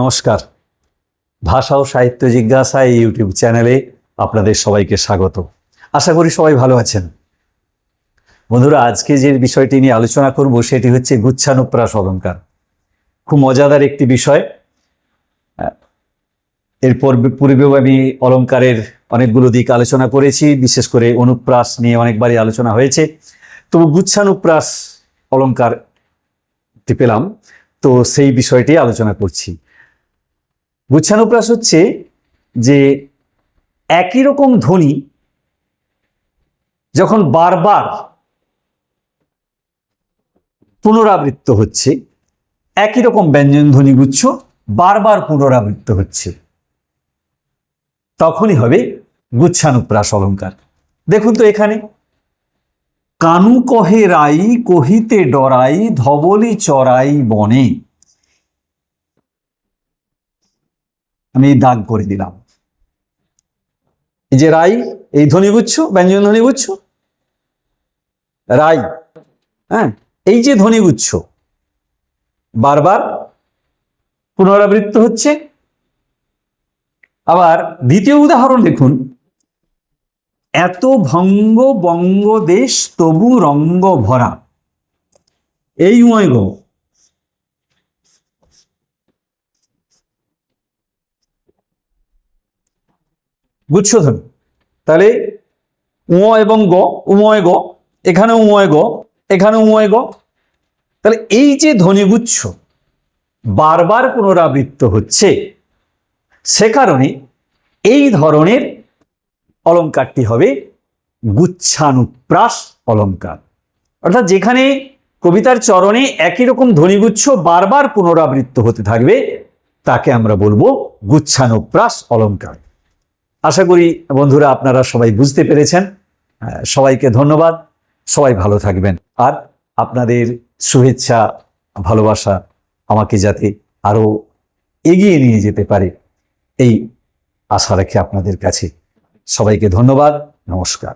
নমস্কার। ভাষা ও সাহিত্য জিজ্ঞাসা এই ইউটিউব চ্যানেলে আপনাদের সবাইকে স্বাগত। আশা করি সবাই ভালো আছেন। বন্ধুরা, আজকে যে বিষয়টি নিয়ে আলোচনা করব সেটি হচ্ছে গুচ্ছানুপ্রাস অলঙ্কার খুব মজাদার একটি বিষয়। এরপর পূর্বেও আমি অলঙ্কারের অনেকগুলো দিক আলোচনা করেছি, বিশেষ করে অনুপ্রাস নিয়ে অনেকবারই আলোচনা হয়েছে। তবু গুচ্ছানুপ্রাস অলঙ্কারটি পেলাম। তো সেই বিষয়টি আলোচনা করছি। গুচ্ছানুপ্রাস হচ্ছে যে একই রকম ধ্বনি যখন বারবার পুনরাবৃত্ত হচ্ছে, একই রকম ব্যঞ্জন ধ্বনিগুচ্ছ বারবার পুনরাবৃত্ত হচ্ছে, তখনই হবে গুচ্ছানুপ্রাস অলঙ্কার। দেখুন তো এখানে, কানু কহে রাই, কহিতে ডরাই, ধবলি চড়াই বনে। আমি দাগ করে দিলাম। এই যে রাই, এই ধ্বনিগুচ্ছ ব্যঞ্জন ধ্বনিগুচ্ছ রাই হ্যাঁ এই যে ধ্বনিগুচ্ছ বারবার পুনরাবৃত্ত হচ্ছে। আবার দ্বিতীয় উদাহরণ দেখুন। এত ভঙ্গ বঙ্গ দেশ তবু রঙ্গ ভরা। এই উময় গো গুচ্ছধ্বনি তাহলে উঁ এবং গ, উময় গ, এখানে উময় গ, এখানে উময় গ। তাহলে এই যে ধ্বনিগুচ্ছ বারবার পুনরাবৃত্ত হচ্ছে, সে কারণে এই ধরনের অলঙ্কারটি হবে গুচ্ছানুপ্রাস অলঙ্কার। অর্থাৎ যেখানে কবিতার চরণে একই রকম ধ্বনিগুচ্ছ বারবার পুনরাবৃত্ত হতে থাকবে, তাকে আমরা বলব গুচ্ছানুপ্রাস অলঙ্কার। আশা করি বন্ধুরা আপনারা সবাই বুঝতে পেরেছেন। সবাইকে ধন্যবাদ। সবাই ভালো থাকবেন। আর আপনাদের শুভেচ্ছা, ভালোবাসা আমাকে যাতে আরও এগিয়ে নিয়ে যেতে পারে, এই আশা রাখি আপনাদের কাছে। সবাইকে ধন্যবাদ। নমস্কার।